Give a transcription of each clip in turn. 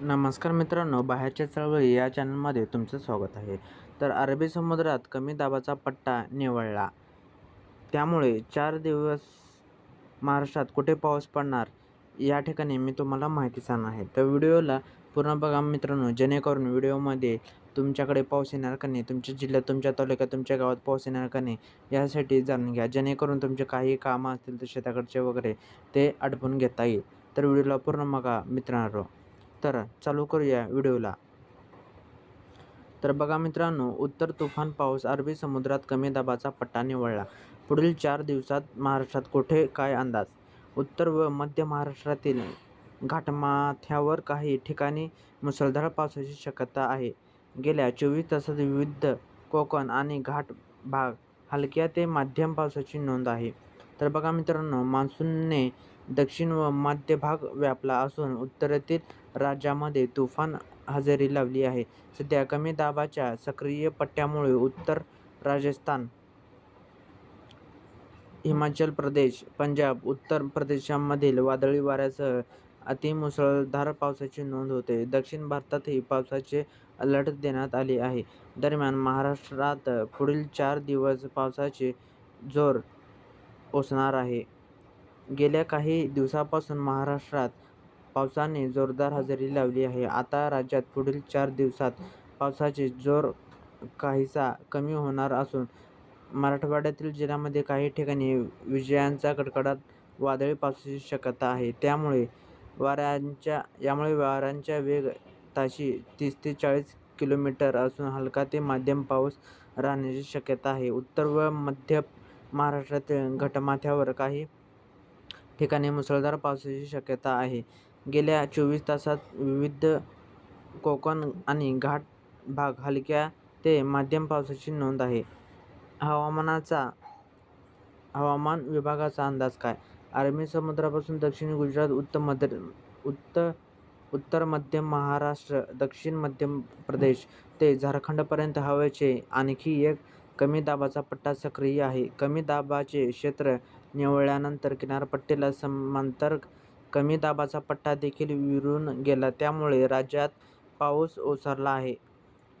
नमस्कार मित्रांनो बाहेरच्या चळवळी या चॅनलमध्ये तुमचं स्वागत आहे. तर अरबी समुद्रात कमी दाबाचा पट्टा निवळला. त्यामुळे चार दिवस महाराष्ट्रात कुठे पाऊस पडणार या ठिकाणी मी तुम्हाला माहिती सांगणार आहे. तर व्हिडिओला पूर्ण बघा मित्रांनो जेणेकरून व्हिडिओमध्ये तुमच्याकडे पाऊस येणार का नाही तुमच्या जिल्ह्यात तुमच्या तालुक्यात तुमच्या गावात पाऊस येणार का नाही यासाठी जाणून घ्या. जेणेकरून तुमचे काही कामं असतील तर शेताकडचे वगैरे ते आटपून घेता येईल. तर व्हिडिओला पूर्ण बघा मित्रांनो. तर चालू करूया व्हिडिओला. तर बघा मित्रांनो उत्तर तुफान पाऊस अरबी समुद्रात कमी दाबाचा पट्टा निवळला पुढील चार दिवसात महाराष्ट्रात कुठे काय अंदाज? उत्तर व मध्य महाराष्ट्रातील घाटमाथ्यावर काही ठिकाणी मुसळधार पावसाची शक्यता आहे. गेल्या चोवीस तासात विविध कोकण आणि घाट भाग हलक्या ते मध्यम पावसाची नोंद आहे. तर बघा मित्रांनो मान्सूनने दक्षिण व मध्य भाग व्यापला असून उत्तरेतील राज्यामध्ये तुफान हजेरी लावली आहे. सध्या कमी दाबाच्या सक्रिय पट्ट्यामुळे उत्तर राजस्थान हिमाचल प्रदेश पंजाब उत्तर प्रदेशामधील वादळी वाऱ्यासह अतिमुसळधार पावसाची नोंद होते. दक्षिण भारतातही पावसाचे अलर्ट देण्यात आले आहे. दरम्यान महाराष्ट्रात पुढील चार दिवस पावसाचे जोर ओसणार आहे. गेल्या काही दिवसापासून महाराष्ट्रात पावसाने जोरदार हजेरी लावली आहे. आता राज्यात पुढील चार दिवसात पावसाचे जोर काहीसा कमी होणार असून मराठवाड्यातील जिल्ह्यामध्ये काही ठिकाणी विजांचा कडकडाट वादळी पावसाची शक्यता आहे. त्यामुळे वाऱ्यांच्या यामुळे वाऱ्यांच्या वेग ताशी तीस ते चाळीस किलोमीटर असून हलका ते मध्यम पाऊस राहण्याची शक्यता आहे. उत्तर व मध्य महाराष्ट्रातील घटमाथ्यावर काही ठिकाणी मुसळधार पावसाची शक्यता आहे. गेल्या चोवीस तासात विविध कोकण आणि घाट भाग हलक्या ते मध्यम पावसाची नोंद आहे. हवामानाचा हवामान विभागाचा अंदाज काय? अरबी समुद्रापासून दक्षिण गुजरात उत्तर मध्य उत्तर उत्तर मध्य महाराष्ट्र दक्षिण मध्य प्रदेश ते झारखंडपर्यंत हवेचे आणखी एक कमी दाबाचा पट्टा सक्रिय आहे. कमी दाबाचे क्षेत्र निवळल्यानंतर किनारपट्टीला समांतर कमी दाबाचा पट्टा देखील विरून गेला. त्यामुळे राज्यात पाऊस ओसरला आहे.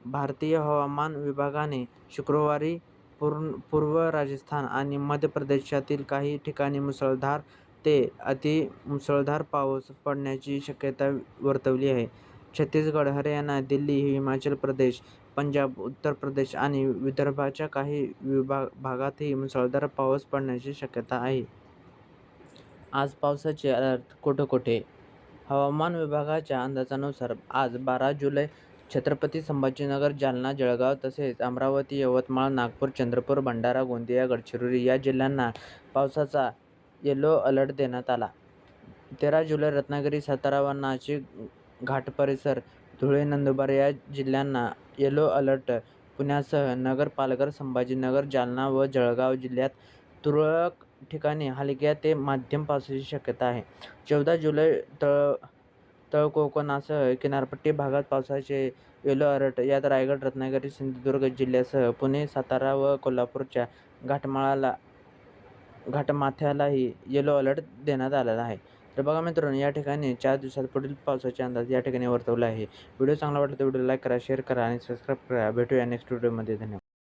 भारतीय हवामान विभागाने शुक्रवारी पूर्ण पूर्व राजस्थान आणि मध्य प्रदेशातील काही ठिकाणी मुसळधार ते अति मुसळधार पाऊस पडण्याची शक्यता वर्तवली आहे. छत्तीसगड हरियाणा दिल्ली हिमाचल प्रदेश पंजाब उत्तर प्रदेश आणि विदर्भाच्या काही विभाग भागातही मुसळधार पाऊस पडण्याची शक्यता आहे. आज पावसाचे अलर्ट कुठे कुठे हवामान विभागाच्या अंदाजानुसार आज बारा जुलै छत्रपती संभाजीनगर जालना जळगाव तसेच अमरावती यवतमाळ नागपूर चंद्रपूर भंडारा गोंदिया गडचिरोली या जिल्ह्यांना पावसाचा येलो अलर्ट देण्यात आला. तेरा जुलै रत्नागिरी सातारा व नाशिक घाट परिसर धुळे नंदुरबार या जिल्ह्यांना येलो अलर्ट पुण्यासह नगर पालघर संभाजीनगर जालना व जळगाव जिल्ह्यात तुरळक ठिकाणी हलक्या ते माध्यम पावसाची शक्यता आहे. चौदा जुलै तळ तळ कोकणासह किनारपट्टी भागात पावसाचे येलो अलर्ट यात रायगड रत्नागिरी सिंधुदुर्ग जिल्ह्यासह पुणे सातारा व कोल्हापूरच्या घाटमाळाला घाटमाथ्यालाही येलो अलर्ट देण्यात आलेला आहे. तर बघा मित्रांनो या ठिकाणी चार दिवसात पुढील पावसाचे अंदाज या ठिकाणी वर्तवला आहे. व्हिडिओ चांगला वाटला तर व्हिडिओ लाईक करा शेअर करा आणि सबस्क्राईब करा. भेटूया नेक्स्ट व्हिडिओमध्ये धन्यवाद.